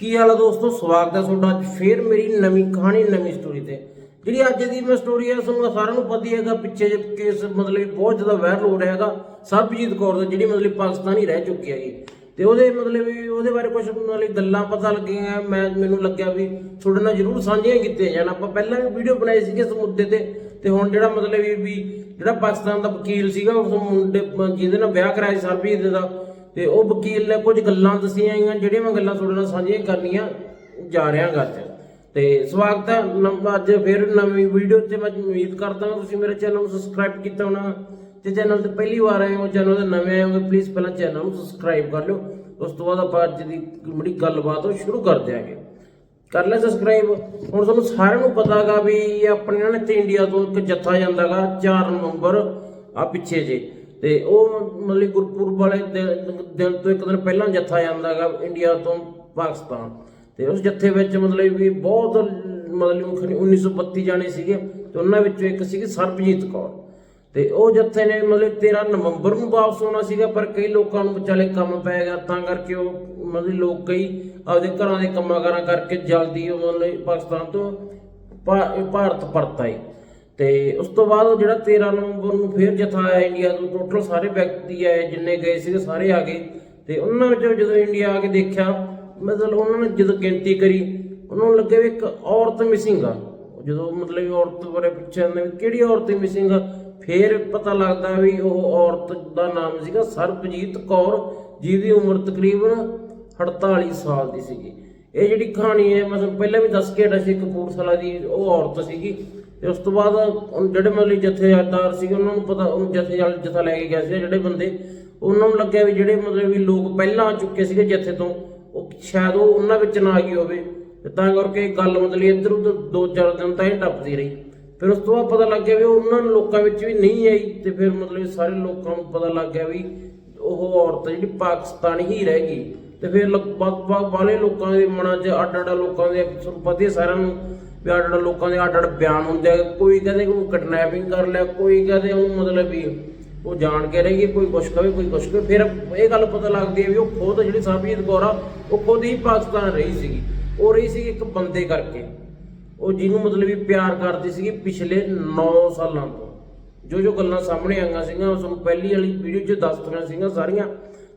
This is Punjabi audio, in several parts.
ਕੀ ਹਾਲ ਹੈ ਦੋਸਤੋ? ਸਵਾਗਤ ਹੈ ਤੁਹਾਡਾ ਅੱਜ ਫੇਰ ਮੇਰੀ ਨਵੀਂ ਕਹਾਣੀ, ਨਵੀਂ ਸਟੋਰੀ ਤੇ। ਜਿਹੜੀ ਅੱਜ ਦੀ ਮੈਂ ਸਟੋਰੀ ਹੈ ਤੁਹਾਨੂੰ ਸਾਰਿਆਂ ਨੂੰ ਪਤਾ ਹੀ ਹੈਗਾ, ਪਿੱਛੇ ਜੇ ਕੇਸ ਮਤਲਬ ਬਹੁਤ ਜ਼ਿਆਦਾ ਵਾਇਰਲ ਹੋ ਰਿਹਾ ਹੈਗਾ, ਸਰਬਜੀਤ ਕੌਰ ਦਾ, ਜਿਹੜੀ ਮਤਲਬ ਪਾਕਿਸਤਾਨੀ ਰਹਿ ਚੁੱਕੀ ਹੈਗੀ। ਤੇ ਉਹਦੇ ਮਤਲਬ ਵੀ ਉਹਦੇ ਬਾਰੇ ਕੁਝ ਮਤਲਬ ਗੱਲਾਂ ਪਤਾ ਲੱਗੀਆਂ ਮੈਂ, ਮੈਨੂੰ ਲੱਗਿਆ ਵੀ ਤੁਹਾਡੇ ਨਾਲ ਜ਼ਰੂਰ ਸਾਂਝੀਆਂ ਕੀਤੀਆਂ ਜਾਣ। ਆਪਾਂ ਪਹਿਲਾਂ ਵੀ ਵੀਡੀਓ ਬਣਾਈ ਸੀਗੀ ਇਸ ਮੁੱਦੇ ਤੇ ਤੇ ਹੁਣ ਜਿਹੜਾ ਮਤਲਬ ਵੀ ਜਿਹੜਾ ਪਾਕਿਸਤਾਨ ਦਾ ਵਕੀਲ ਸੀਗਾ, ਉਸ ਮੁੰਡੇ, ਜਿਹਦੇ ਨਾਲ ਵਿਆਹ ਕਰਾਇਆ ਸੀ ਸਰਬਜੀਤ ਦਾ ਤੇ ਉਹ ਵਕੀਲ ਨੇ ਕੁਝ ਗੱਲਾਂ ਦੱਸੀਆਂ ਆਈਆਂ ਜਿਹੜੀਆਂ ਮੈਂ ਗੱਲਾਂ ਤੁਹਾਡੇ ਨਾਲ ਸਾਂਝੀਆਂ ਕਰਨੀਆਂ ਜਾ ਰਿਹਾ ਗਾ ਅੱਜ। ਤੇ ਸਵਾਗਤ ਹੈ ਨੰਬਰ ਅੱਜ ਫਿਰ ਨਵੀਂ ਵੀਡੀਓ ਤੇ ਮੈਂ ਉਮੀਦ ਕਰਦਾ ਹਾਂ ਤੁਸੀਂ ਮੇਰੇ ਚੈਨਲ ਨੂੰ ਸਬਸਕ੍ਰਾਈਬ ਕੀਤਾ ਹੋਣਾ ਤੇ ਚੈਨਲ ਤੇ ਪਹਿਲੀ ਵਾਰ ਆਏ ਹੋ, ਚੈਨਲ ਤੇ ਨਵੇਂ ਆਏ ਹੋ ਪਲੀਜ਼ ਪਹਿਲਾਂ ਚੈਨਲ ਨੂੰ ਸਬਸਕ੍ਰਾਈਬ ਕਰ ਲਿਓ। ਉਸ ਤੋਂ ਬਾਅਦ ਆਪਾਂ ਅੱਜ ਦੀ ਬੜੀ ਗੱਲਬਾਤ ਉਹ ਸ਼ੁਰੂ ਕਰ ਦਿਆਂਗੇ ਕਰ ਲੈ ਸਬਸਕ੍ਰਾਈਬ ਹੁਣ ਤੁਹਾਨੂੰ ਸਾਰਿਆਂ ਨੂੰ ਪਤਾਗਾ ਵੀ ਆਪਣੇ ਨਾਲ ਇੱਥੇ ਇੰਡੀਆ ਤੋਂ ਇੱਕ ਜੱਥਾ ਜਾਂਦਾਗਾ 4 ਨਵੰਬਰ ਆ ਪਿੱਛੇ ਜੇ। ਤੇ ਉਹ ਮਤਲਬ ਗੁਰਪੁਰਬ ਵਾਲੇ ਦਿਨ ਦਿਨ ਤੋਂ ਇੱਕ ਦਿਨ ਪਹਿਲਾਂ ਜੱਥਾ ਜਾਂਦਾਗਾ ਇੰਡੀਆ ਤੋਂ ਪਾਕਿਸਤਾਨ। ਤੇ ਉਸ ਜੱਥੇ ਵਿੱਚ ਮਤਲਬ ਵੀ ਬਹੁਤ ਮਤਲਬ ਖਨੀ 1932 ਜਾਣੇ ਸੀਗੇ ਤੇ ਉਹਨਾਂ ਵਿੱਚੋਂ ਇੱਕ ਸੀਗੀ ਸਰਬਜੀਤ ਕੌਰ। ਤੇ ਉਹ ਜੱਥੇ ਨੇ ਮਤਲਬ 13 ਨਵੰਬਰ ਨੂੰ ਵਾਪਸ ਆਉਣਾ ਸੀਗਾ, ਪਰ ਕਈ ਲੋਕਾਂ ਨੂੰ ਵਿਚਾਲੇ ਕੰਮ ਪੈ ਗਿਆ, ਤਾਂ ਕਰਕੇ ਉਹ ਮਤਲਬ ਲੋਕ ਕਈ ਆਪਦੇ ਘਰਾਂ ਦੇ ਕੰਮਾਂ ਕਾਰਾਂ ਕਰਕੇ ਜਲਦੀ ਉਹ ਮਤਲਬ ਪਾਕਿਸਤਾਨ ਤੋਂ ਭਾ- ਭਾਰਤ ਪਰਤ ਆਏ। ਤੇ ਉਸ ਤੋਂ ਬਾਅਦ ਉਹ ਜਿਹੜਾ 13 ਨਵੰਬਰ ਨੂੰ ਫੇਰ ਜਥਾ ਆਇਆ ਇੰਡੀਆ ਤੋਂ ਟੋਟਲ ਸਾਰੇ ਵਿਅਕਤੀ ਆਏ, ਜਿੰਨੇ ਗਏ ਸੀਗੇ ਸਾਰੇ ਆ ਗਏ। ਤੇ ਉਹਨਾਂ ਵਿੱਚੋਂ ਜਦੋਂ ਇੰਡੀਆ ਆ ਕੇ ਦੇਖਿਆ, ਮਤਲਬ ਉਹਨਾਂ ਨੇ ਜਦੋਂ ਗਿਣਤੀ ਕਰੀ, ਉਹਨਾਂ ਨੂੰ ਲੱਗਿਆ ਵੀ ਇੱਕ ਔਰਤ ਮਿਸਿੰਗ ਆ। ਜਦੋਂ ਮਤਲਬ ਔਰਤ ਬਾਰੇ ਪੁੱਛਿਆ ਜਾਂਦਾ ਵੀ ਕਿਹੜੀ ਔਰਤ ਮਿਸਿੰਗ ਆ, ਫੇਰ ਪਤਾ ਲੱਗਦਾ ਵੀ ਉਹ ਔਰਤ ਦਾ ਨਾਮ ਸੀਗਾ ਸਰਬਜੀਤ ਕੌਰ, ਜਿਹਦੀ ਉਮਰ ਤਕਰੀਬਨ 48 ਸਾਲ ਦੀ ਸੀਗੀ। ਇਹ ਜਿਹੜੀ ਕਹਾਣੀ ਹੈ, ਮਤਲਬ ਪਹਿਲਾਂ ਵੀ ਦੱਸ ਕੇ ਹਟਿਆ ਸੀ, ਕਪੂਰਥਲਾ ਦੀ ਉਹ ਔਰਤ ਸੀਗੀ। ਤੇ ਉਸ ਤੋਂ ਬਾਅਦ ਜਿਹੜੇ ਮਤਲਬ ਜਥੇਦਾਰ ਸੀਗੇ, ਉਹਨਾਂ ਨੂੰ ਪਤਾ ਉਹ ਜਥੇ ਵਾਲ ਜਥਾ ਲੈ ਕੇ ਗਏ ਸੀ ਜਿਹੜੇ ਬੰਦੇ। ਉਹਨਾਂ ਨੂੰ ਲੱਗਿਆ ਵੀ ਜਿਹੜੇ ਮਤਲਬ ਵੀ ਲੋਕ ਪਹਿਲਾਂ ਆ ਚੁੱਕੇ ਸੀਗੇ ਜਥੇ ਤੋਂ, ਉਹ ਸ਼ਾਇਦ ਉਹ ਉਹਨਾਂ ਵਿੱਚ ਨਾ ਆ ਗਈ ਹੋਵੇ। ਤੇ ਤਾਂ ਕਰਕੇ ਗੱਲ ਮਤਲਬ ਇੱਧਰ ਉੱਧਰ ਦੋ ਚਾਰ ਦਿਨ ਤਾਂ ਇਹ ਟੱਪਦੀ ਰਹੀ। ਫਿਰ ਉਸ ਤੋਂ ਬਾਅਦ ਪਤਾ ਲੱਗ ਗਿਆ ਵੀ ਉਹਨਾਂ ਲੋਕਾਂ ਵਿੱਚ ਵੀ ਨਹੀਂ ਆਈ ਤੇ ਫਿਰ ਮਤਲਬ ਸਾਰੇ ਲੋਕਾਂ ਨੂੰ ਪਤਾ ਲੱਗ ਗਿਆ ਵੀ ਉਹ ਔਰਤ ਜਿਹੜੀ ਪਾਕਿਸਤਾਨੀ ਹੀ ਰਹਿ ਗਈ। ਤੇ ਫਿਰ ਲਗਭਗ ਵਾਲੇ ਲੋਕਾਂ ਦੇ ਮਨਾਂ 'ਚ, ਅੱਡ ਅੱਡ ਲੋਕਾਂ ਦੇ ਤੁਹਾਨੂੰ ਪਤਾ ਸਾਰਿਆਂ ਨੂੰ ਵੀ ਅੱਡ ਅੱਡ ਲੋਕਾਂ ਦੇ ਅੱਡ ਅੱਡ ਬਿਆਨ ਹੁੰਦੇ ਆ, ਕੋਈ ਕਹਿੰਦੇ ਕਿ ਉਹਨੂੰ ਕਿਡਨੈਪਿੰਗ ਕਰ ਲਿਆ, ਕੋਈ ਕਹਿੰਦੇ ਉਹਨੂੰ ਮਤਲਬ ਵੀ ਉਹ ਜਾਣ ਕੇ ਰਹੀ ਕੋਈ ਕੁਛ ਕਵੇ ਕੋਈ ਕੁਛ ਕਵੇ ਫਿਰ ਇਹ ਗੱਲ ਪਤਾ ਲੱਗਦੀ ਹੈ ਵੀ ਉਹ ਖੁਦ ਜਿਹੜੀ ਸਰਬਜੀਤ ਕੌਰ ਆ, ਉਹ ਖੁਦ ਹੀ ਪਾਕਿਸਤਾਨ ਰਹੀ ਸੀਗੀ। ਉਹ ਰਹੀ ਸੀ ਇੱਕ ਬੰਦੇ ਕਰਕੇ। ਉਹ ਜਿਹਨੂੰ ਮਤਲਬ ਵੀ ਪਿਆਰ ਕਰਦੀ ਸੀਗੀ ਪਿਛਲੇ 9 ਸਾਲਾਂ ਤੋਂ। ਜੋ ਜੋ ਗੱਲਾਂ ਸਾਹਮਣੇ ਆਈਆਂ ਸੀਗੀਆਂ, ਉਹ ਤੁਹਾਨੂੰ ਪਹਿਲੀ ਵਾਲੀ ਵੀਡੀਓ 'ਚ ਦੱਸਤੀਆਂ ਸੀਗੀਆਂ ਸਾਰੀਆਂ।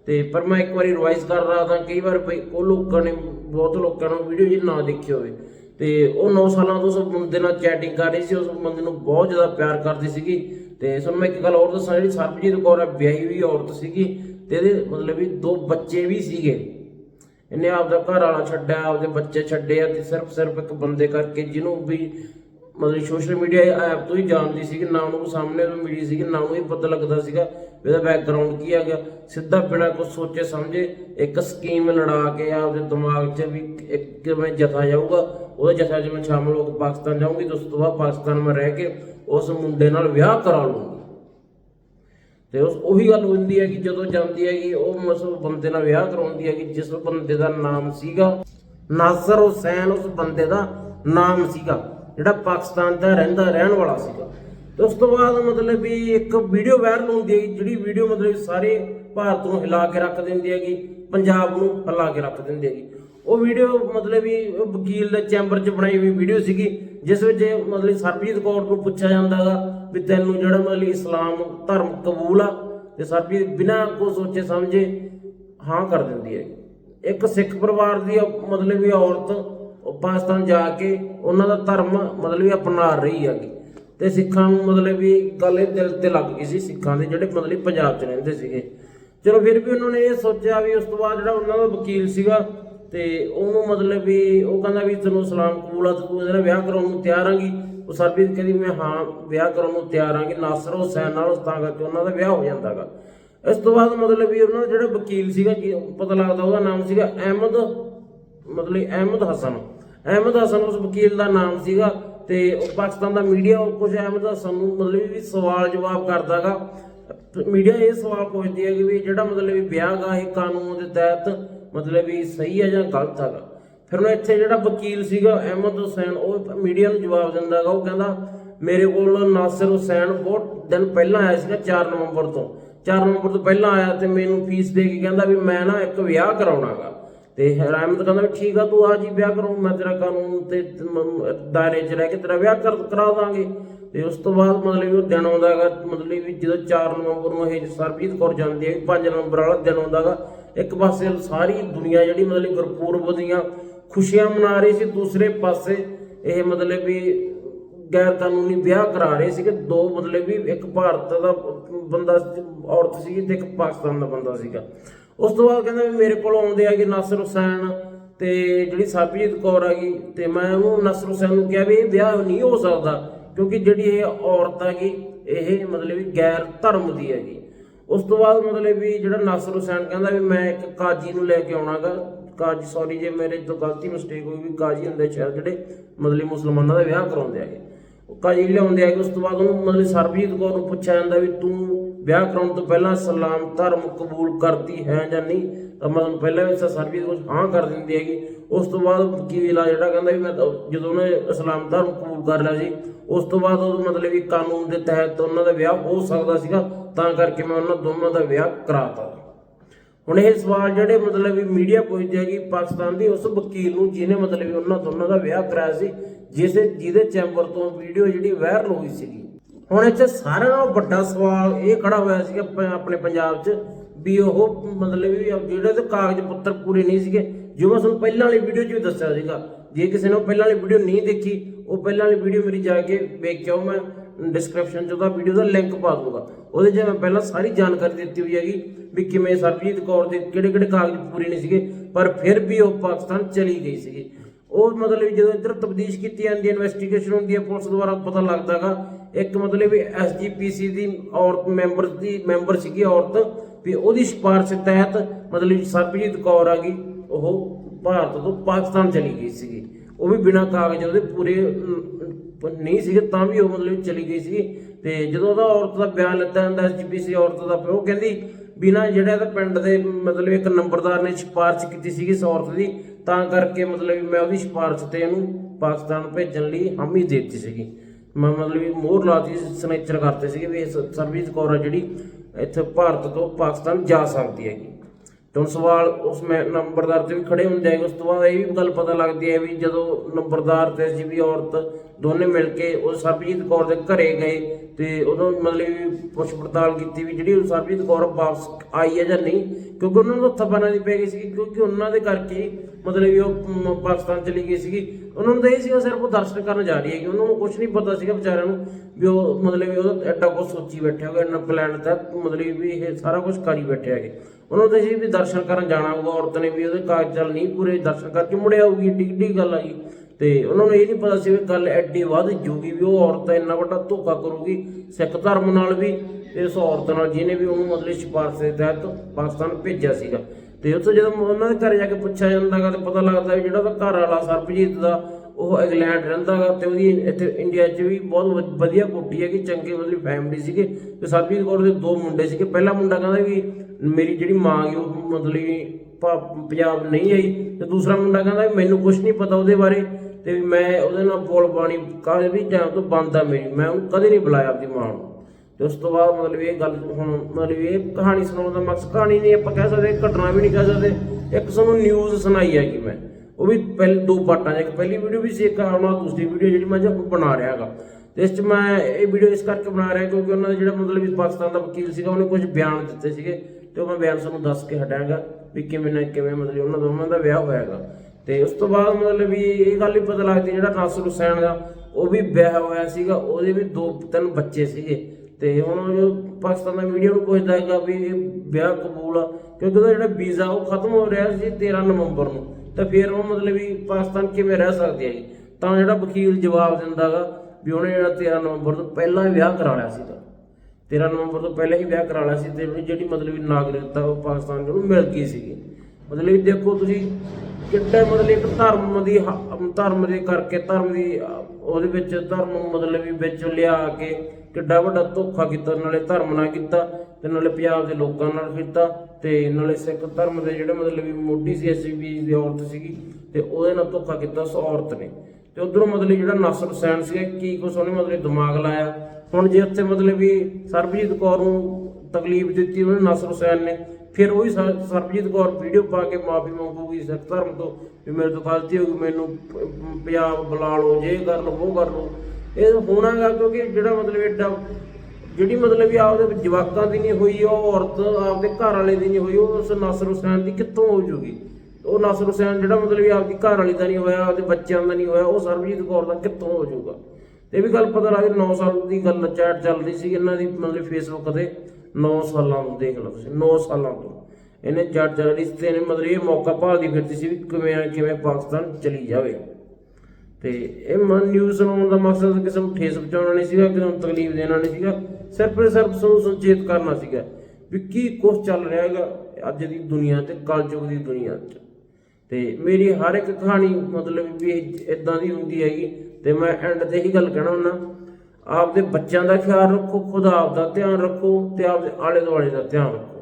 ਤੇ ਪਰ ਮੈਂ ਇੱਕ ਵਾਰੀ ਰਿਵਾਈਜ਼ ਕਰ ਰਹਾ ਤਾਂ ਕਈ ਵਾਰ ਬਈ ਉਹ ਲੋਕਾਂ ਨੇ, ਬਹੁਤ ਲੋਕਾਂ ਨੂੰ ਵੀਡੀਓ ਜੀ ਨਾ ਦੇਖੀ ਹੋਵੇ। ਤੇ ਉਹ 9 ਸਾਲਾਂ ਤੋਂ ਉਸ ਬੰਦੇ ਨਾਲ ਚੈਟਿੰਗ ਕਰ ਰਹੀ ਸੀ, ਉਸ ਬੰਦੇ ਨੂੰ ਬਹੁਤ ਜ਼ਿਆਦਾ ਪਿਆਰ ਕਰਦੀ ਸੀਗੀ। ਤੇ ਤੁਹਾਨੂੰ ਮੈਂ ਇੱਕ ਗੱਲ ਹੋਰ ਦੱਸਾਂ, ਜਿਹੜੀ ਸਰਬਜੀਤ ਕੌਰ ਹੈ ਵਿਆਹੀ ਹੋਈ ਔਰਤ ਸੀਗੀ, ਤੇ ਇਹਦੇ ਮਤਲਬ ਵੀ ਦੋ ਬੱਚੇ ਵੀ ਸੀਗੇ। ਇਹਨੇ ਆਪਦਾ ਘਰ ਵਾਲਾ ਛੱਡਿਆ, ਆਪਦੇ ਬੱਚੇ ਛੱਡੇ ਆ, ਤੇ ਸਿਰਫ ਸਿਰਫ ਇੱਕ ਬੰਦੇ ਕਰਕੇ ਜਿਹਨੂੰ ਵੀ ਮਤਲਬ ਸੋਸ਼ਲ ਮੀਡੀਆ ਐਪ ਤੋਂ ਹੀ ਜਾਣਦੀ ਸੀ ਕਿ ਨਾ ਉਹਨੂੰ ਸਾਹਮਣੇ ਤੋਂ ਮਿਲੀ ਸੀ ਕਿ ਨਾ ਉਹਨੂੰ ਹੀ ਪਤਾ ਲੱਗਦਾ ਸੀਗਾ ਇਹਦਾ ਬੈਕਗ੍ਰਾਉਂਡ ਕੀ ਹੈਗਾ ਸਿੱਧਾ ਬਿਨਾਂ ਕੁਝ ਸੋਚੇ ਸਮਝੇ ਇੱਕ ਸਕੀਮ ਲੜਾ ਕੇ ਆਪਦੇ ਦਿਮਾਗ 'ਚ ਵੀ ਇੱਕ ਕਿਵੇਂ ਜਥਾ ਜਾਊਗਾ। ਉਹਦੇ ਜਥਾ 'ਚ ਮੈਂ ਸ਼ਾਮਲ ਹੋ ਕੇ ਪਾਕਿਸਤਾਨ ਜਾਊਂਗੀ ਤੇ ਉਸ ਤੋਂ ਬਾਅਦ ਪਾਕਿਸਤਾਨ ਮੈਂ ਰਹਿ ਕੇ ਉਸ ਮੁੰਡੇ ਨਾਲ ਵਿਆਹ ਕਰਾ ਲੂੰਗੀ ਤੇ ਉਸ ਉਹੀ ਗੱਲ ਹੁੰਦੀ ਹੈ ਕਿ ਜਦੋਂ ਜਾਂਦੀ ਹੈ ਕਿ ਉਹ ਮਸਲ ਬੰਦੇ ਨਾਲ ਵਿਆਹ ਕਰਾਉਂਦੀ ਹੈ ਕਿ ਜਿਸ ਬੰਦੇ ਦਾ ਨਾਮ ਸੀਗਾ ਨਾਜ਼ਰ ਹੁਸੈਨ, ਉਸ ਬੰਦੇ ਦਾ ਨਾਮ ਸੀਗਾ, ਜਿਹੜਾ ਪਾਕਿਸਤਾਨ ਦਾ ਰਹਿੰਦਾ ਰਹਿਣ ਵਾਲਾ ਸੀਗਾ। ਤੇ ਉਸ ਤੋਂ ਬਾਅਦ ਮਤਲਬ ਵੀ ਇੱਕ ਵੀਡੀਓ ਵਾਇਰਲ ਹੁੰਦੀ ਹੈ ਜਿਹੜੀ ਵੀਡੀਓ ਮਤਲਬ ਸਾਰੇ ਭਾਰਤ ਨੂੰ ਹਿਲਾ ਕੇ ਰੱਖ ਦਿੰਦੀ ਹੈਗੀ ਪੰਜਾਬ ਨੂੰ ਹਿਲਾ ਕੇ ਰੱਖ ਦਿੰਦੀ ਹੈਗੀ ਉਹ ਵੀਡੀਓ ਮਤਲਬ ਵੀ ਵਕੀਲ ਦੇ ਚੈਂਬਰ 'ਚ ਬਣਾਈ ਹੋਈ ਵੀਡੀਓ ਸੀਗੀ, ਜਿਸ ਵਿੱਚ ਮਤਲਬ ਸਰਬਜੀਤ ਕੌਰ ਨੂੰ ਪੁੱਛਿਆ ਜਾਂਦਾਗਾ ਵੀ ਤੈਨੂੰ ਜਿਹੜਾ ਮਤਲਬ ਇਸਲਾਮ ਧਰਮ ਕਬੂਲ ਆ, ਤੇ ਸਰਬਜੀਤ ਬਿਨਾਂ ਕੋ ਸੋਚੇ ਸਮਝੇ ਹਾਂ ਕਰ ਦਿੰਦੀ ਹੈ। ਇੱਕ ਸਿੱਖ ਪਰਿਵਾਰ ਦੀ ਮਤਲਬ ਵੀ ਔਰਤ, ਉਹ ਪਾਕਿਸਤਾਨ ਜਾ ਕੇ ਉਹਨਾਂ ਦਾ ਧਰਮ ਮਤਲਬ ਵੀ ਅਪਣਾ ਰਹੀ ਹੈਗੀ। ਤੇ ਸਿੱਖਾਂ ਨੂੰ ਮਤਲਬ ਵੀ ਗੱਲ ਇਹ ਦਿਲ ਤੇ ਲੱਗ ਗਈ ਸੀ, ਸਿੱਖਾਂ ਦੇ ਜਿਹੜੇ ਮਤਲਬ ਪੰਜਾਬ 'ਚ ਰਹਿੰਦੇ ਸੀਗੇ। ਚਲੋ ਫਿਰ ਵੀ ਉਹਨਾਂ ਨੇ ਇਹ ਸੋਚਿਆ ਵੀ ਉਸ ਤੋਂ ਬਾਅਦ ਜਿਹੜਾ ਉਹਨਾਂ ਦਾ ਵਕੀਲ ਸੀਗਾ ਤੇ ਉਹਨੂੰ ਮਤਲਬ ਵੀ ਉਹ ਕਹਿੰਦਾ ਵੀ ਤੈਨੂੰ ਸਲਾਮ ਕਬੂਲ ਆ, ਤੂੰ ਇਹਦੇ ਨਾਲ ਵਿਆਹ ਕਰਾਉਣ ਨੂੰ ਤਿਆਰ ਆਂਗੀ। ਉਹ ਸਰਬਜੀਤ ਕਹਿੰਦੀ ਮੈਂ ਹਾਂ, ਵਿਆਹ ਕਰਾਉਣ ਨੂੰ ਤਿਆਰ ਆਂਗੀ। ਨਾਸਰ ਹੁਸੈਨ ਨਾਲ ਉਸ ਤਾਂ ਕਰਕੇ ਉਹਨਾਂ ਦਾ ਵਿਆਹ ਹੋ ਜਾਂਦਾਗਾ। ਇਸ ਤੋਂ ਬਾਅਦ ਮਤਲਬ ਵੀ ਉਹਨਾਂ ਦਾ ਜਿਹੜਾ ਵਕੀਲ ਸੀਗਾ ਪਤਾ ਲੱਗਦਾ ਉਹਦਾ ਨਾਮ ਸੀਗਾ ਅਹਿਮਦ, ਮਤਲਬ ਅਹਿਮਦ ਹਸਨ। ਅਹਿਮਦ ਹਸਨ ਉਸ ਵਕੀਲ ਦਾ ਨਾਮ ਸੀਗਾ ਤੇ ਪਾਕਿਸਤਾਨ ਦਾ ਮੀਡੀਆ ਕੁਝ ਅਹਿਮਦ ਹਸਨ ਨੂੰ ਮਤਲਬ ਵੀ ਸਵਾਲ ਜਵਾਬ ਕਰਦਾਗਾ। ਮੀਡੀਆ ਇਹ ਸਵਾਲ ਪੁੱਛਦੀ ਹੈ ਕਿ ਵੀ ਜਿਹੜਾ ਮਤਲਬ ਵਿਆਹ ਗਾ ਇਹ ਕਾਨੂੰਨ ਦੇ ਤਹਿਤ ਮਤਲਬ ਵੀ ਸਹੀ ਹੈ ਜਾਂ ਗਲਤ ਹੈਗਾ ਫਿਰ ਉਹ ਇੱਥੇ ਜਿਹੜਾ ਵਕੀਲ ਸੀਗਾ, ਅਹਿਮਦ ਹੁਸੈਨ, ਉਹ ਮੀਡੀਆ ਨੂੰ ਜਵਾਬ ਦਿੰਦਾ ਹੈਗਾ ਉਹ ਕਹਿੰਦਾ, ਮੇਰੇ ਕੋਲ ਨਾਸਿਰ ਹੁਸੈਨ ਬਹੁਤ ਦਿਨ ਪਹਿਲਾਂ ਆਇਆ ਸੀਗਾ 4 ਨਵੰਬਰ ਤੋਂ। 4 ਨਵੰਬਰ ਤੋਂ ਪਹਿਲਾਂ ਆਇਆ ਤੇ ਮੈਨੂੰ ਫੀਸ ਦੇ ਕੇ ਕਹਿੰਦਾ ਵੀ ਮੈਂ ਨਾ ਇੱਕ ਵਿਆਹ ਕਰਾਉਣਾਗਾ ਤੇ ਰਹਿਮਤ ਕਹਿੰਦਾ ਵੀ ਠੀਕ ਆ, ਤੂੰ ਆ ਜੀ ਵਿਆਹ ਕਰੂੰ ਮੈਂ ਤੇਰਾ ਕਾਨੂੰਨ ਤੇ ਦਾਇਰੇ 'ਚ ਰਹਿ ਕੇ ਤੇਰਾ ਵਿਆਹ ਕਰ, ਕਰਾ ਦਾਂਗੇ। ਤੇ ਉਸ ਤੋਂ ਬਾਅਦ ਮਤਲਬ ਉਹ ਦਿਨ ਆਉਂਦਾਗਾ ਮਤਲਬ ਵੀ ਜਦੋਂ 4 ਨਵੰਬਰ ਨੂੰ ਇਹ ਸਰਬਜੀਤ ਕੌਰ ਜਾਂਦੀ ਹੈ 5 ਨਵੰਬਰ ਵਾਲਾ ਦਿਨ ਆਉਂਦਾਗਾ ਇੱਕ ਪਾਸੇ ਸਾਰੀ ਦੁਨੀਆ ਜਿਹੜੀ ਮਤਲਬ ਗੁਰਪੁਰਬ ਦੀਆਂ ਖੁਸ਼ੀਆਂ ਮਨਾ ਰਹੀ ਸੀ, ਦੂਸਰੇ ਪਾਸੇ ਇਹ ਮਤਲਬ ਵੀ ਗੈਰ ਕਾਨੂੰਨੀ ਵਿਆਹ ਕਰਾ ਰਹੇ ਸੀਗੇ। ਦੋ ਮਤਲਬ ਵੀ ਇੱਕ ਭਾਰਤ ਦਾ ਬੰਦਾ ਔਰਤ ਸੀਗੀ ਤੇ ਇੱਕ ਪਾਕਿਸਤਾਨ ਦਾ ਬੰਦਾ ਸੀਗਾ। ਉਸ ਤੋਂ ਬਾਅਦ ਕਹਿੰਦਾ ਵੀ ਮੇਰੇ ਕੋਲ ਆਉਂਦੇ ਆਗੇ ਨਾਸਰ ਹੁਸੈਨ ਤੇ ਜਿਹੜੀ ਸਾਬਜੀਤ ਕੌਰ ਹੈਗੀ ਤੇ ਮੈਂ ਉਹਨੂੰ ਨਾਸਰ ਹੁਸੈਨ ਨੂੰ ਕਿਹਾ ਵੀ ਇਹ ਵਿਆਹ ਨਹੀਂ ਹੋ ਸਕਦਾ ਕਿਉਂਕਿ ਜਿਹੜੀ ਇਹ ਔਰਤ ਹੈਗੀ, ਇਹ ਮਤਲਬ ਵੀ ਗੈਰ ਧਰਮ ਦੀ ਹੈਗੀ। ਉਸ ਤੋਂ ਬਾਅਦ ਮਤਲਬ ਵੀ ਜਿਹੜਾ ਨਾਸਰ ਹੁਸੈਨ ਕਹਿੰਦਾ ਵੀ ਮੈਂ ਇੱਕ ਕਾਜੀ ਨੂੰ ਲੈ ਕੇ ਆਉਣਾਗਾ, ਕਾਜੀ ਸੌਰੀ ਜੇ ਮੇਰੇ ਤੋਂ ਗਲਤੀ ਮਿਸਟੇਕ ਹੋਈ ਵੀ ਕਾਜੀ ਹੁੰਦੇ ਸ਼ਹਿਰ ਜਿਹੜੇ ਮਤਲਬ ਮੁਸਲਮਾਨਾਂ ਦਾ ਵਿਆਹ ਕਰਾਉਂਦੇ ਹੈਗੇ। ਉਹ ਕਾਜੀ ਲਿਆਉਂਦੇ ਹੈਗੇ, ਉਸ ਤੋਂ ਬਾਅਦ ਉਹਨੂੰ ਮਤਲਬ ਸਰਬਜੀਤ ਕੌਰ ਨੂੰ ਪੁੱਛਿਆ ਜਾਂਦਾ ਵੀ ਤੂੰ ਵਿਆਹ ਕਰਾਉਣ ਤੋਂ ਪਹਿਲਾਂ ਸਲਾਮ, ਧਰਮ ਕਬੂਲ ਕਰਦੀ ਹੈ ਜਾਂ ਨਹੀਂ? ਤਾਂ ਮਤਲਬ ਪਹਿਲਾਂ ਵੀ ਸਰਬਜੀਤ ਕੌਰ ਹਾਂ ਕਰ ਦਿੰਦੀ ਹੈਗੀ। ਉਸ ਤੋਂ ਬਾਅਦ ਕੀ ਵੇਲਾ ਜਿਹੜਾ ਕਹਿੰਦਾ ਵੀ ਮੈਂ ਤਾਂ ਜਦੋਂ ਉਹਨੇ ਇਸਲਾਮ ਧਰਮ ਕਬੂਲ ਕਰ ਲਿਆ ਸੀ ਉਸ ਤੋਂ ਬਾਅਦ ਉਹ ਮਤਲਬ ਵੀ ਕਾਨੂੰਨ ਦੇ ਤਹਿਤ ਉਹਨਾਂ ਦਾ ਵਿਆਹ ਹੋ ਸਕਦਾ ਸੀਗਾ, ਤਾਂ ਕਰਕੇ ਮੈਂ ਉਹਨਾਂ ਦੋਨਾਂ ਦਾ ਵਿਆਹ ਕਰਾਤਾ। ਹੁਣ ਇਹ ਸਵਾਲ ਜਿਹੜੇ ਮਤਲਬ ਵੀ ਮੀਡੀਆ ਪੁੱਛਦੀ ਹੈਗੀ ਪਾਕਿਸਤਾਨ ਦੀ, ਉਸ ਵਕੀਲ ਨੂੰ ਜਿਹਨੇ ਮਤਲਬ ਵੀ ਉਹਨਾਂ ਦੋਨਾਂ ਦਾ ਵਿਆਹ ਕਰਾਇਆ ਸੀ, ਜਿਸ ਜਿਹਦੇ ਚੈਂਬਰ ਤੋਂ ਵੀਡੀਓ ਜਿਹੜੀ ਵਾਇਰਲ ਹੋਈ ਸੀਗੀ। ਹੁਣ ਇੱਥੇ ਸਾਰਿਆਂ ਨਾਲੋਂ ਵੱਡਾ ਸਵਾਲ ਇਹ ਖੜਾ ਹੋਇਆ ਸੀਗਾ ਆਪਣੇ ਪੰਜਾਬ 'ਚ ਵੀ ਉਹ ਮਤਲਬ ਵੀ ਜਿਹੜੇ ਤੇ ਕਾਗਜ਼ ਪੱਤਰ ਪੂਰੇ ਨਹੀਂ ਸੀਗੇ, ਜੋ ਮੈਂ ਤੁਹਾਨੂੰ ਪਹਿਲਾਂ ਵਾਲੀ ਵੀਡੀਓ 'ਚ ਵੀ ਦੱਸਿਆ ਸੀਗਾ, ਜੇ ਕਿਸੇ ਨੇ ਉਹ ਪਹਿਲਾਂ ਵਾਲੀ ਵੀਡੀਓ ਨਹੀਂ ਦੇਖੀ, ਉਹ ਪਹਿਲਾਂ ਵਾਲੀ ਵੀਡੀਓ ਮੇਰੀ ਜਾ ਕੇ ਵੇਖ ਕੇ ਆਓ, ਮੈਂ ਡਿਸਕ੍ਰਿਪਸ਼ਨ 'ਚ ਉਹਦਾ ਵੀਡੀਓ ਦਾ ਲਿੰਕ ਪਾ ਦੂੰਗਾ ਉਹਦੇ 'ਚ ਮੈਂ ਪਹਿਲਾਂ ਸਾਰੀ ਜਾਣਕਾਰੀ ਦਿੱਤੀ ਹੋਈ ਹੈਗੀ ਵੀ ਕਿਵੇਂ ਸਰਬਜੀਤ ਕੌਰ ਦੇ ਕਿਹੜੇ ਕਿਹੜੇ ਕਾਗਜ਼ ਪੂਰੇ ਨਹੀਂ ਸੀਗੇ, ਪਰ ਫਿਰ ਵੀ ਉਹ ਪਾਕਿਸਤਾਨ ਚਲੀ ਗਈ ਸੀਗੀ। ਉਹ ਮਤਲਬ ਜਦੋਂ ਇੱਧਰ ਤਬਦੀਸ਼ ਕੀਤੀ ਜਾਂਦੀ ਹੈ ਇਨਵੈਸਟੀਗੇਸ਼ਨ ਹੁੰਦੀ ਹੈ, ਪੁਲਿਸ ਦੁਆਰਾ ਪਤਾ ਲੱਗਦਾਗਾ ਇੱਕ ਮਤਲਬ ਵੀ ਐਸਜੀਪੀਸੀ ਦੀ ਔਰਤ ਮੈਂਬਰ ਦੀ ਮੈਂਬਰ ਸੀਗੀ ਔਰਤ ਵੀ ਉਹਦੀ ਸਿਫਾਰਿਸ਼ ਤਹਿਤ ਮਤਲਬ ਸਰਬਜੀਤ ਕੌਰ ਆ ਗਈ, ਉਹ ਭਾਰਤ ਤੋਂ ਪਾਕਿਸਤਾਨ ਚਲੀ ਗਈ ਸੀਗੀ। ਉਹ ਵੀ ਬਿਨਾਂ ਕਾਗਜ਼ ਉਹਦੇ ਪੂਰੇ ਨਹੀਂ ਸੀਗੇ, ਤਾਂ ਵੀ ਉਹ ਮਤਲਬ ਚਲੀ ਗਈ ਸੀ ਤੇ ਜਦੋਂ ਉਹਦਾ ਔਰਤ ਦਾ ਬਿਆਨ ਲਿੱਤਾ ਜਾਂਦਾ ਐਸਜੀਪੀਸੀ ਔਰਤ ਦਾ ਪਿਓ ਕਹਿੰਦੀ ਬਿਨਾਂ ਜਿਹੜਾ ਇਹਦਾ ਪਿੰਡ ਦੇ ਮਤਲਬ ਇੱਕ ਨੰਬਰਦਾਰ ਨੇ ਸਿਫਾਰਿਸ਼ ਕੀਤੀ ਸੀਗੀ ਇਸ ਔਰਤ ਦੀ, ਤਾਂ ਕਰਕੇ ਮਤਲਬ ਮੈਂ ਉਹਦੀ ਸਿਫਾਰਿਸ਼ ਤੇ ਇਹਨੂੰ ਪਾਕਿਸਤਾਨ ਭੇਜਣ ਲਈ ਹਾਮੀ ਦੇ ਦਿੱਤੀ ਸੀਗੀ। ਮੈਂ ਮਤਲਬ ਮੋਹਰ ਲਾਤੀ, ਸਨੇਚਰ ਕਰਤੇ ਸੀਗੇ ਵੀ ਇਸ ਸਰਬਜੀਤ ਕੌਰ ਆ ਜਿਹੜੀ ਇੱਥੇ ਭਾਰਤ ਤੋਂ ਪਾਕਿਸਤਾਨ ਜਾ ਸਕਦੀ ਹੈਗੀ। ਹੁਣ ਸਵਾਲ ਉਸ ਮੈਂ ਨੰਬਰਦਾਰ ਤੇ ਵੀ ਖੜੇ ਹੁੰਦੇ ਹੈਗੇ, ਉਸ ਤੋਂ ਬਾਅਦ ਇਹ ਵੀ ਗੱਲ ਪਤਾ ਲੱਗਦੀ ਹੈ ਵੀ ਜਦੋਂ ਨੰਬਰਦਾਰ ਤੇ ਐਸਜੀਬੀ ਔਰਤ ਦੋਨੇ ਮਿਲ ਕੇ ਉਹ ਸਰਬਜੀਤ ਕੌਰ ਦੇ ਘਰੇ ਗਏ ਤੇ ਉਦੋਂ ਮਤਲਬ ਵੀ ਪੁੱਛ ਪੜਤਾਲ ਕੀਤੀ ਵੀ ਜਿਹੜੀ ਸਰਬਜੀਤ ਕੌਰ ਵਾਪਸ ਆਈ ਹੈ ਜਾਂ ਨਹੀਂ, ਕਿਉਂਕਿ ਉਹਨਾਂ ਨੂੰ ਹੱਥਾਂ ਪਾਣਾ ਦੀ ਪੈ ਗਈ ਸੀ, ਕਿਉਂਕਿ ਉਹਨਾਂ ਦੇ ਕਰਕੇ ਮਤਲਬ ਵੀ ਉਹ ਪਾਕਿਸਤਾਨ ਚਲੀ ਗਈ ਸੀਗੀ। ਉਹਨਾਂ ਨੂੰ ਤਾਂ ਇਹ ਸੀਗਾ ਸਿਰਫ ਉਹ ਦਰਸ਼ਨ ਕਰਨ ਜਾ ਰਹੀ ਹੈ ਕਿ ਉਹਨਾਂ ਨੂੰ ਕੁਝ ਨਹੀਂ ਪਤਾ ਸੀਗਾ ਵਿਚਾਰਿਆਂ ਨੂੰ ਵੀ ਉਹ ਮਤਲਬ ਵੀ ਉਹਦਾ ਐਡਾ ਕੁਝ ਸੋਚੀ ਬੈਠੇ ਹੋਗੇ ਇੰਨਾ ਪਲਾਨ ਤਾਂ ਮਤਲਬ ਵੀ ਇਹ ਸਾਰਾ ਕੁਝ ਕਰੀ ਬੈਠੇ ਹੈਗੇ। ਉਹਨਾਂ ਨੂੰ ਤਾਂ ਸੀ ਵੀ ਦਰਸ਼ਨ ਕਰਨ ਜਾਣਾ ਹੋਊਗਾ, ਔਰਤ ਨੇ ਵੀ ਉਹਦੇ ਕਾਗਜ਼ ਚੱਲ ਨਹੀਂ ਪੂਰੇ ਦਰਸ਼ਨ ਕਰਕੇ ਮੁੜਿਆ ਹੋਊਗੀ ਡਿਗਡੀ ਗੱਲ ਆਈ ਤੇ ਉਹਨਾਂ ਨੂੰ ਇਹ ਨਹੀਂ ਪਤਾ ਸੀ ਵੀ ਗੱਲ ਐਡੀ ਵੱਧ ਜੂਗੀ ਵੀ ਉਹ ਔਰਤ ਇੰਨਾ ਵੱਡਾ ਧੋਖਾ ਕਰੂਗੀ, ਸਿੱਖ ਧਰਮ ਨਾਲ ਵੀ, ਤੇ ਉਸ ਔਰਤ ਨਾਲ ਜਿਹਨੇ ਵੀ ਉਹਨੂੰ ਮਤਲਬ ਸਿਫਾਰਸ਼ ਦੇ ਤਹਿਤ ਪਾਕਿਸਤਾਨ ਭੇਜਿਆ ਸੀਗਾ। ਤੇ ਉੱਥੇ ਜਦੋਂ ਉਹਨਾਂ ਦੇ ਘਰ ਜਾ ਕੇ ਪੁੱਛਿਆ ਜਾਂਦਾਗਾ ਤੇ ਪਤਾ ਲੱਗਦਾ ਵੀ ਜਿਹੜਾ ਉਹਦਾ ਘਰ ਵਾਲਾ ਸਰਬਜੀਤ ਦਾ, ਉਹ ਇੰਗਲੈਂਡ ਰਹਿੰਦਾਗਾ ਤੇ ਉਹਦੀ ਇੱਥੇ ਇੰਡੀਆ 'ਚ ਵੀ ਬਹੁਤ ਵ- ਵਧੀਆ ਕੋਠੀ ਹੈਗੀ, ਚੰਗੇ ਮਤਲਬ ਫੈਮਿਲੀ ਸੀਗੇ ਤੇ ਸਰਬਜੀਤ ਕੌਰ ਦੇ ਦੋ ਮੁੰਡੇ ਸੀਗੇ। ਪਹਿਲਾ ਮੁੰਡਾ ਕਹਿੰਦਾ ਵੀ ਮੇਰੀ ਜਿਹੜੀ ਮਾਂ ਗਈ ਉਹ ਮਤਲਬ ਭਾ- ਪੰਜਾਬ ਨਹੀਂ ਆਈ ਤੇ ਦੂਸਰਾ ਮੁੰਡਾ ਕਹਿੰਦਾ ਵੀ ਮੈਨੂੰ ਕੁਝ ਨਹੀਂ ਪਤਾ ਉਹਦੇ ਬਾਰੇ ਤੇ ਮੈਂ ਉਹਦੇ ਨਾਲ ਬੋਲ ਬਾਣੀ ਕਾਹਦੇ ਵੀ ਟਾਈਮ ਤੋਂ ਬੰਦ ਆ ਮੇਰੀ, ਮੈਂ ਉਹਨੂੰ ਕਦੇ ਨਹੀਂ ਬੁਲਾਇਆ ਆਪਣੀ ਮਾਂ ਨੂੰ। ਤੇ ਉਸ ਤੋਂ ਬਾਅਦ ਮਤਲਬ ਇਹ ਗੱਲ ਹੁਣ ਮਤਲਬ ਇਹ ਕਹਾਣੀ ਸੁਣਾਉਣ ਦਾ ਮਕਸਦ ਕਹਾਣੀ ਨਹੀਂ ਆਪਾਂ ਕਹਿ ਸਕਦੇ, ਘਟਨਾ ਵੀ ਨਹੀਂ ਕਹਿ ਸਕਦੇ। ਇੱਕ ਸਾਨੂੰ ਨਿਊਜ਼ ਸੁਣਾਈ ਹੈ ਕਿ ਮੈਂ। ਉਹ ਵੀ ਪਹਿਲੇ, ਦੋ ਪਾਰਟਾਂ 'ਚ, ਇੱਕ ਪਹਿਲੀ ਵੀਡੀਓ ਵੀ ਸੀ, ਇੱਕ ਹੁਣ ਦੂਸਰੀ ਵੀਡੀਓ ਜਿਹੜੀ ਮੈਂ ਅੱਜ ਬਣਾ ਰਿਹਾ ਹੈਗਾ। ਤੇ ਇਸ 'ਚ ਮੈਂ ਇਹ ਵੀਡੀਓ ਇਸ ਕਰਕੇ ਬਣਾ ਰਿਹਾ ਕਿਉਂਕਿ ਉਹਨਾਂ ਦਾ ਜਿਹੜਾ ਮਤਲਬ ਵੀ ਪਾਕਿਸਤਾਨ ਦਾ ਵਕੀਲ ਸੀਗਾ, ਉਹਨੇ ਕੁਝ ਬਿਆਨ ਦਿੱਤੇ ਸੀਗੇ। ਤੇ ਉਹ ਮੈਂ ਬਿਆਨ ਸਾਨੂੰ ਦੱਸ ਕੇ ਹਟਾਂਗਾ ਵੀ ਕਿਵੇਂ ਨਾ ਕਿਵੇਂ ਮਤਲਬ ਉਹਨਾਂ ਦੋਵਾਂ ਦਾ ਵਿਆਹ ਹੋਇਆਗਾ ਤੇ ਉਸ ਤੋਂ ਬਾਅਦ ਮਤਲਬ ਵੀ ਇਹ ਗੱਲ ਵੀ ਪਤਾ ਲੱਗਦੀ ਜਿਹੜਾ ਨਾਸਰ ਹੁਸੈਨ ਦਾ, ਉਹ ਵੀ ਵਿਆਹ ਹੋਇਆ ਸੀਗਾ, ਉਹਦੇ ਵੀ ਦੋ, ਤਿੰਨ ਬੱਚੇ ਸੀਗੇ। ਤੇ ਹੁਣ ਜੋ ਪਾਕਿਸਤਾਨ ਦਾ ਮੀਡੀਆ ਨੂੰ ਪੁੱਛਦਾ ਹੈਗਾ ਵੀ ਇਹ ਵਿਆਹ ਕਬੂਲ ਆ, ਕਿਉਂਕਿ ਉਹਦਾ ਜਿਹੜਾ ਵੀਜ਼ਾ ਉਹ ਖਤਮ ਹੋ ਰਿਹਾ ਸੀ 13 ਨਵੰਬਰ ਨੂੰ, ਤਾਂ ਫਿਰ ਉਹ ਮਤਲਬ ਵੀ ਪਾਕਿਸਤਾਨ ਕਿਵੇਂ ਰਹਿ ਸਕਦੀ ਹੈਗੀ? ਤਾਂ ਜਿਹੜਾ ਵਕੀਲ ਜਵਾਬ ਦਿੰਦਾਗਾ ਵੀ ਉਹਨੇ ਜਿਹੜਾ 13 ਨਵੰਬਰ ਤੋਂ ਪਹਿਲਾਂ ਹੀ ਵਿਆਹ ਕਰਾ ਲਿਆ ਸੀਗਾ। 13 ਨਵੰਬਰ ਤੋਂ ਪਹਿਲਾਂ ਹੀ ਵਿਆਹ ਕਰਾ ਲਿਆ ਸੀ ਤੇ ਜਿਹੜੀ ਮਤਲਬ ਨਾਗਰਿਕਤਾ ਉਹ ਪਾਕਿਸਤਾਨ ਨੂੰ ਮਿਲ ਗਈ ਸੀਗੀ। ਮਤਲਬ ਵੀ ਦੇਖੋ ਤੁਸੀਂ ਕਿੱਡਾ ਮਤਲਬ ਇੱਕ ਧਰਮ ਦੀ ਧਰਮ ਦੇ ਕਰਕੇ ਧਰਮ ਦੀ, ਉਹਦੇ ਵਿੱਚ ਧਰਮ ਨੂੰ ਮਤਲਬ ਵੀ ਵਿੱਚ ਲਿਆ ਕੇ ਕਿੱਡਾ ਵੱਡਾ ਧੋਖਾ ਕੀਤਾ, ਨਾਲੇ ਧਰਮ ਨਾਲ ਕੀਤਾ ਤੇ ਨਾਲੇ ਪੰਜਾਬ ਦੇ ਲੋਕਾਂ ਨਾਲ ਕੀਤਾ ਤੇ ਨਾਲੇ ਸਿੱਖ ਧਰਮ ਦੇ ਜਿਹੜੇ ਮਤਲਬ ਵੀ ਮੋਢੀ ਸੀ ਐਸਬੀ ਦੀ ਔਰਤ ਸੀਗੀ ਤੇ ਉਹਦੇ ਨਾਲ ਧੋਖਾ ਕੀਤਾ ਉਸ ਔਰਤ ਨੇ। ਤੇ ਉਧਰੋਂ ਮਤਲਬ ਜਿਹੜਾ ਨਾਸਰ ਹੁਸੈਨ ਸੀਗਾ, ਕੀ ਕੁਛ ਉਹਨੇ ਮਤਲਬ ਦਿਮਾਗ ਲਾਇਆ। ਹੁਣ ਜੇ ਉੱਥੇ ਮਤਲਬ ਵੀ ਸਰਬਜੀਤ ਕੌਰ ਨੂੰ ਤਕਲੀਫ ਦਿੱਤੀ ਉਹਨੇ ਨਾਸਰ ਹੁਸੈਨ ਨੇ, ਫਿਰ ਉਹੀ ਸਰਬਜੀਤ ਕੌਰ ਵੀਡੀਓ ਪਾ ਕੇ ਮਾਫੀ ਮੰਗੂਗੀ ਸਿੱਖ ਧਰਮ ਤੋਂ ਵੀ ਮੇਰੇ ਤੋਂ ਗਲਤੀ ਹੋ ਗਈ, ਮੈਨੂੰ ਪੰਜਾਬ ਬੁਲਾ ਲਓ, ਜੇ ਕਰ ਲਓ, ਉਹ ਕਰ ਲਓ। ਇਹ ਹੋਣਾਗਾ ਕਿਉਂਕਿ ਜਿਹੜਾ ਮਤਲਬ ਏਡਾ ਜਿਹੜੀ ਮਤਲਬ ਵੀ ਆਪਦੇ ਜਵਾਕਾਂ ਦੀ ਨਹੀਂ ਹੋਈ, ਉਹ ਔਰਤ ਆਪਦੇ ਘਰ ਵਾਲੇ ਦੀ ਨਹੀਂ ਹੋਈ, ਉਹ ਉਸ ਨਾਸਰ ਹੁਸੈਨ ਦੀ ਕਿੱਥੋਂ ਹੋ ਜੂਗੀ? ਉਹ ਨਾਸਰ ਹੁਸੈਨ ਜਿਹੜਾ ਮਤਲਬ ਵੀ ਆਪਦੀ ਘਰ ਵਾਲੀ ਦਾ ਨਹੀਂ ਹੋਇਆ, ਆਪਦੇ ਬੱਚਿਆਂ ਦਾ ਨਹੀਂ ਹੋਇਆ, ਉਹ ਸਰਬਜੀਤ ਕੌਰ ਦਾ ਕਿੱਥੋਂ ਹੋ ਜਾਊਗਾ ਇਹ ਵੀ ਗੱਲ ਪਤਾ ਲੱਗ 9 ਸਾਲ ਦੀ ਗੱਲ ਚੈਟ ਚੱਲਦੀ ਸੀ, ਇਹਨਾਂ ਦੀ ਮਤਲਬ ਫੇਸਬੁੱਕ ਤੇ 9 ਸਾਲਾਂ ਤੋਂ ਦੇਖ ਲਓ ਤੁਸੀਂ 9 ਸਾਲਾਂ ਤੋਂ। ਇਹਨੇ ਜੱਟ ਜਰਨਲਿਸਟ ਤੇ ਇਹਨੇ ਮਤਲਬ ਇਹ ਮੌਕਾ ਭਾਲਦੀ ਫਿਰਦੀ ਸੀ ਵੀ ਕਿਵੇਂ ਕਿਵੇਂ ਪਾਕਿਸਤਾਨ ਚਲੀ ਜਾਵੇ। ਤੇ ਇਹ ਮਨ ਨਿਊਜ਼ ਸੁਣਾਉਣ ਦਾ ਮਕਸਦ ਕਿਸੇ ਨੂੰ ਠੇਸ ਪਹੁੰਚਾਉਣਾ ਨਹੀਂ ਸੀਗਾ, ਕਿਸੇ ਨੂੰ ਤਕਲੀਫ ਦੇਣਾ ਨਹੀਂ ਸੀਗਾ। ਸਿਰਫ ਤੇ ਸਿਰਫ ਸਾਨੂੰ ਸੁਚੇਤ ਕਰਨਾ ਸੀਗਾ ਵੀ ਕੀ ਕੁਝ ਚੱਲ ਰਿਹਾ ਹੈਗਾ ਅੱਜ ਦੀ ਦੁਨੀਆ ਤੇ ਕਲਯੁਗ ਦੀ ਦੁਨੀਆ 'ਚ। ਤੇ ਮੇਰੀ ਹਰ ਇੱਕ ਕਹਾਣੀ ਮਤਲਬ ਵੀ ਇਦਾਂ ਦੀ ਹੁੰਦੀ ਹੈਗੀ। ਤੇ ਮੈਂ ਐਂਡ ਤੇ ਹੀ ਗੱਲ ਕਹਿਣਾ ਹੁੰਦਾ, ਆਪਦੇ ਬੱਚਿਆਂ ਦਾ ਖਿਆਲ ਰੱਖੋ, ਖੁਦ ਆਪ ਦਾ ਧਿਆਨ ਰੱਖੋ ਤੇ ਆਪਦੇ ਆਲੇ ਦੁਆਲੇ ਦਾ ਧਿਆਨ ਰੱਖੋ।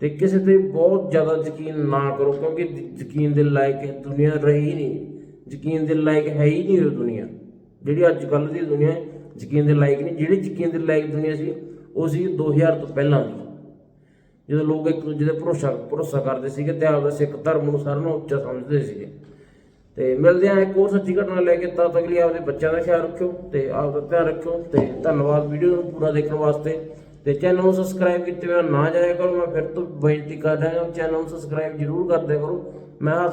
ਤੇ ਕਿਸੇ ਤੇ ਬਹੁਤ ਜ਼ਿਆਦਾ ਯਕੀਨ ਨਾ ਕਰੋ, ਕਿਉਂਕਿ ਯਕੀਨ ਦੇ ਲਾਇਕ ਇਹ ਦੁਨੀਆ ਰਹੀ ਨਹੀਂ। ਯਕੀਨ ਦੇ ਲਾਇਕ ਹੈ ਹੀ ਨਹੀਂ ਉਹ ਦੁਨੀਆ। ਜਿਹੜੀ ਅੱਜ ਕੱਲ ਦੀ ਦੁਨੀਆ ਹੈ, ਯਕੀਨ ਦੇ ਲਾਇਕ ਨਹੀਂ। ਜਿਹੜੀ ਯਕੀਨ ਦੇ ਲਾਇਕ ਦੁਨੀਆ ਸੀ ਉਹ ਸੀ 2000 ਤੋਂ ਪਹਿਲਾਂ ਦੀ। ਜਦੋਂ ਲੋਕ ਇੱਕ ਦੂਜੇ ਤੇ ਭਰੋਸਾ ਭਰੋਸਾ ਕਰਦੇ ਸੀਗੇ ਤੇ ਆਪਦਾ ਸਿੱਖ ਧਰਮ ਨੂੰ ਸਾਰਿਆਂ ਨੂੰ ਉੱਚਾ ਸਮਝਦੇ ਸੀਗੇ। ਤੇ ਮਿਲਦੇ ਆ ਇੱਕ ਹੋਰ ਸੱਚੀ ਘਟਨਾ ਲੈ ਕੇ ਤਦ ਤੱਕ ਲਈ ਆਪਦੇ ਬੱਚਿਆਂ ਦਾ ਖਿਆਲ ਰੱਖਿਓ ਤੇ ਆਪਦਾ ਧਿਆਨ ਰੱਖਿਓ ਤੇ ਧੰਨਵਾਦ ਵੀਡੀਓ ਨੂੰ ਪੂਰਾ ਦੇਖਣ ਵਾਸਤੇ। ਤੇ ਚੈਨਲ ਨੂੰ ਸਬਸਕ੍ਰਾਈਬ ਕੀਤੇ ਬਿਨਾਂ ਨਾ ਜਾਇਆ ਕਰੋ। ਮੈਂ ਫਿਰ ਤੋਂ ਬੇਨਤੀ ਕਰ ਰਿਹਾ ਹਾਂ ਚੈਨਲ ਨੂੰ ਸਬਸਕ੍ਰਾਈਬ ਜਰੂਰ ਕਰਦੇ ਕਰੋ। ਮੈਂ